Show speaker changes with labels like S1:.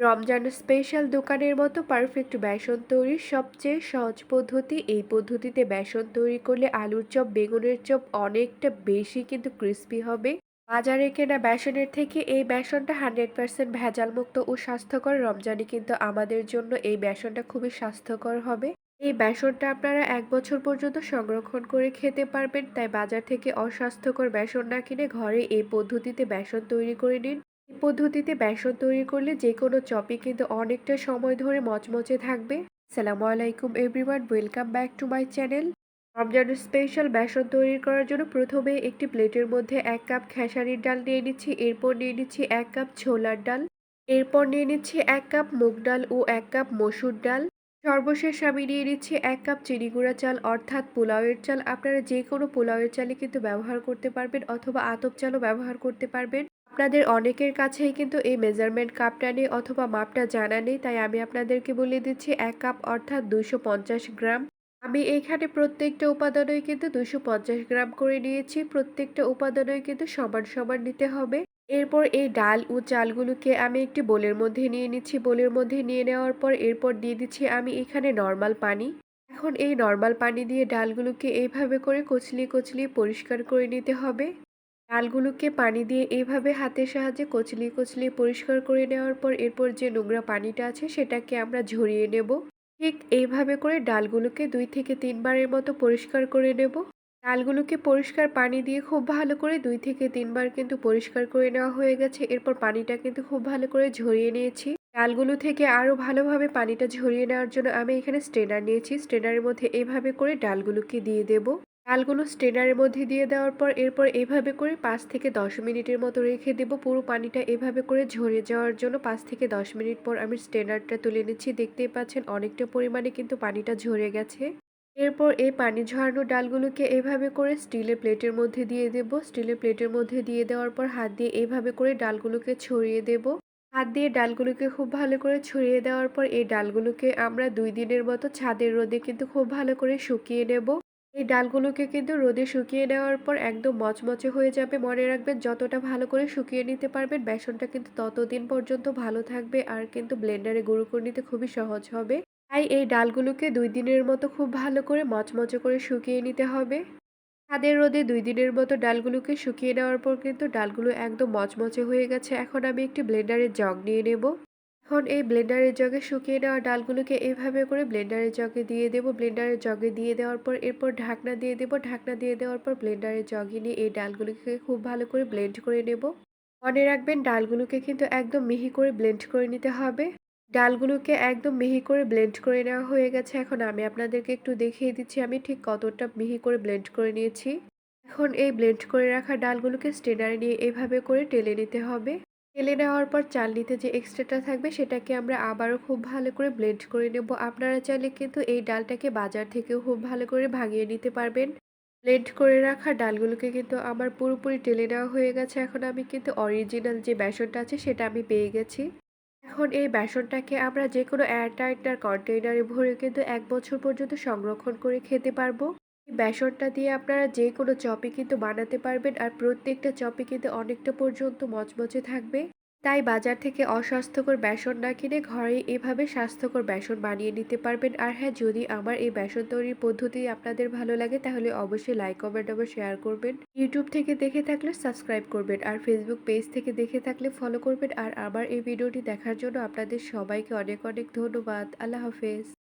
S1: Ramzan special দোকানের মতো perfect বেসন তৈরির সবচেয়ে সহজ পদ্ধতি। এই পদ্ধতিতে বেসন তৈরি করলে আলুর চপ, বেগুনের চপ অনেকটা বেশি কিন্তু ক্রিস্পি হবে। বাজারে কেনা বেসনের থেকে এই বেসনটা হান্ড্রেড পার্সেন্ট ভেজাল মুক্ত ও স্বাস্থ্যকর। রমজানে কিন্তু আমাদের জন্য এই বেসনটা খুবই স্বাস্থ্যকর হবে। এই বেসনটা আপনারা এক বছর পর্যন্ত সংরক্ষণ করে খেতে পারবেন। তাই বাজার থেকে অস্বাস্থ্যকর বেসন না কিনে ঘরে এই পদ্ধতিতে বেসন তৈরি করে নিন। পদ্ধতিতে বেসন তৈরি করলে যে কোনো চপই কিন্তু অনেকটা সময় ধরে মচমচে থাকবে। সালামু আলাইকুম everyone, welcome back to my channel. রমজানের স্পেশাল বেসন তৈরি করার জন্য প্রথমে একটি প্লেটের মধ্যে এক কাপ খেসারির ডাল নিয়ে নিচ্ছি, এরপর নিয়ে নিচ্ছি এক কাপ ছোলার ডাল, এরপর নিয়ে নিচ্ছি এক কাপ মুগ ডাল ও এক কাপ মসুর ডাল। সর্বশেষ আমি নিয়ে নিচ্ছি এক কাপ চিনি গুঁড়া চাল, অর্থাৎ পোলাওয়ের চাল। আপনারা যে কোনো পোলাওয়ের চালই কিন্তু ব্যবহার করতে পারবেন অথবা আতপ চালও ব্যবহার করতে পারবেন। আপনাদের অনেকের কাছেই কিন্তু এই মেজারমেন্ট কাপটা নেই অথবা মাপটা জানা নেই, তাই আমি আপনাদেরকে বলে দিচ্ছি এক কাপ অর্থাৎ পঞ্চাশ গ্রাম। আমি এইখানে প্রত্যেকটা উপাদানই কিন্তু দুশো গ্রাম করে নিয়েছি, প্রত্যেকটা উপাদানই কিন্তু সমান সমান নিতে হবে। এরপর এই ডাল ও চালগুলোকে আমি একটি বোলের মধ্যে নিয়ে নিচ্ছি। বোলের মধ্যে নিয়ে নেওয়ার পর এরপর দিয়ে দিচ্ছি আমি এখানে নর্মাল পানি। এখন এই নর্মাল পানি দিয়ে ডালগুলোকে এইভাবে করে কচলিয়ে কচলিয়ে পরিষ্কার করে নিতে হবে। ডালগুলোকে পানি দিয়ে এইভাবে হাতের সাহায্যে কচলিয়ে কচলিয়ে পরিষ্কার করে নেওয়ার পর এরপর যে নোংরা পানিটা আছে সেটাকে আমরা ঝরিয়ে নেব। ঠিক এইভাবে করে ডালগুলোকে দুই থেকে তিনবারের মতো পরিষ্কার করে নেব। ডালগুলোকে পরিষ্কার পানি দিয়ে খুব ভালো করে দুই থেকে তিনবার কিন্তু পরিষ্কার করে নেওয়া হয়ে গেছে। এরপর পানিটা কিন্তু খুব ভালো করে ঝরিয়ে নিয়েছি। ডালগুলো থেকে আরও ভালোভাবে পানিটা ঝরিয়ে নেওয়ার জন্য আমি এখানে স্ট্রেনার নিয়েছি। স্ট্রেনারের মধ্যে এইভাবে করে ডালগুলোকে দিয়ে দেব। ডালগুলো স্ট্রেনারের মধ্যে দিয়ে দেওয়ার পর এরপর এভাবে করে পাঁচ থেকে দশ মিনিটের মতো রেখে দেব। পুরো পানিটা এভাবে করে ঝরে যাওয়ার জন্য পাঁচ থেকে দশ মিনিট পর আমি স্ট্রেনারটা তুলে নিচ্ছি। দেখতেই পাচ্ছেন অনেকটা পরিমাণে কিন্তু পানিটা ঝরে গেছে। এরপর এই পানি ঝরানো ডালগুলোকে এভাবে করে স্টিলের প্লেটের মধ্যে দিয়ে দেব। স্টিলের প্লেটের মধ্যে দিয়ে দেওয়ার পর হাত দিয়ে এভাবে করে ডালগুলোকে ছড়িয়ে দেব। হাত দিয়ে ডালগুলোকে খুব ভালো করে ছড়িয়ে দেওয়ার পর এই ডালগুলোকে আমরা দুই দিনের মতো ছাদের রোদে কিন্তু খুব ভালো করে শুকিয়ে নেব। এই ডালগুলোকে কিন্তু রোদে শুকিয়ে নেওয়ার পর একদম মচমচে হয়ে যাবে। মনে রাখবেন, যতটা ভালো করে শুকিয়ে নিতে পারবেন, বেসনটা কিন্তু ততদিন পর্যন্ত ভালো থাকবে আর কিন্তু ব্লেন্ডারে গুঁড়ো করে নিতে খুবই সহজ হবে। তাই এই ডালগুলোকে দুই দিনের মতো খুব ভালো করে মচমচে করে শুকিয়ে নিতে হবে। ছাদের রোদে দুই দিনের মতো ডালগুলোকে শুকিয়ে নেওয়ার পর কিন্তু ডালগুলো একদম মচমচে হয়ে গেছে। এখন আমি একটি ব্লেন্ডারের জগ নিয়ে নেব। এখন এই ব্লেন্ডারের জগে শুকিয়ে নেওয়া ডালগুলোকে এইভাবে করে ব্লেন্ডারের জগে দিয়ে দেব। ব্লেন্ডারের জগে দিয়ে দেওয়ার পর এরপর ঢাকনা দিয়ে দেব। ঢাকনা দিয়ে দেওয়ার পর ব্লেন্ডারের জগে নিয়ে এই ডালগুলোকে খুব ভালো করে ব্লেন্ড করে নেব। মনে রাখবেন, ডালগুলোকে কিন্তু একদম মিহি করে ব্লেন্ড করে নিতে হবে। ডালগুলোকে একদম মিহি করে ব্লেন্ড করে নেওয়া হয়ে গেছে। এখন আমি আপনাদেরকে একটু দেখিয়ে দিচ্ছি, আমি ঠিক কতটা মিহি করে ব্লেন্ড করে নিয়েছি। এখন এই ব্লেন্ড করে রাখা ডালগুলোকে স্টেনারে নিয়ে এভাবে করে টেলে নিতে হবে। টেলে নেওয়ার পর চালনিতে যে এক্সট্রাটা থাকবে সেটাকে আমরা আবারও খুব ভালো করে ব্লেন্ড করে নেব। আপনারা চাইলে কিন্তু এই ডালটাকে বাজার থেকেও খুব ভালো করে ভাঙিয়ে নিতে পারবেন। ব্লেন্ড করে রাখা ডালগুলোকে কিন্তু আমার পুরোপুরি টেলে নেওয়া হয়ে গেছে। এখন আমি কিন্তু অরিজিনাল যে বেসনটা আছে সেটা আমি পেয়ে গেছি। এখন এই বেসনটাকে আমরা যে কোনো এয়ারটাইটার কন্টেইনারে ভরে কিন্তু এক বছর পর্যন্ত সংরক্ষণ করে খেতে পারব। বেসনটা দিয়ে আপনারা যে কোনো চপই কিন্তু বানাতে পারবেন আর প্রত্যেকটা চপই কিন্তু অনেকটা পর্যন্ত মচমচে থাকবে। তাই বাজার থেকে অস্বাস্থ্যকর বেসন না কিনে ঘরে এভাবে স্বাস্থ্যকর বেসন বানিয়ে নিতে পারবেন। আর হ্যাঁ যদি আমার এই বেসন তৈরির পদ্ধতি আপনাদের ভালো লাগে, তাহলে অবশ্যই লাইক, কমেন্ট আবার শেয়ার করবেন। ইউটিউব থেকে দেখে থাকলে সাবস্ক্রাইব করবেন আর ফেসবুক পেজ থেকে দেখে থাকলে ফলো করবেন। আর আমার এই ভিডিওটি দেখার জন্য আপনাদের সবাইকে অনেক অনেক ধন্যবাদ। আল্লাহ হাফেজ।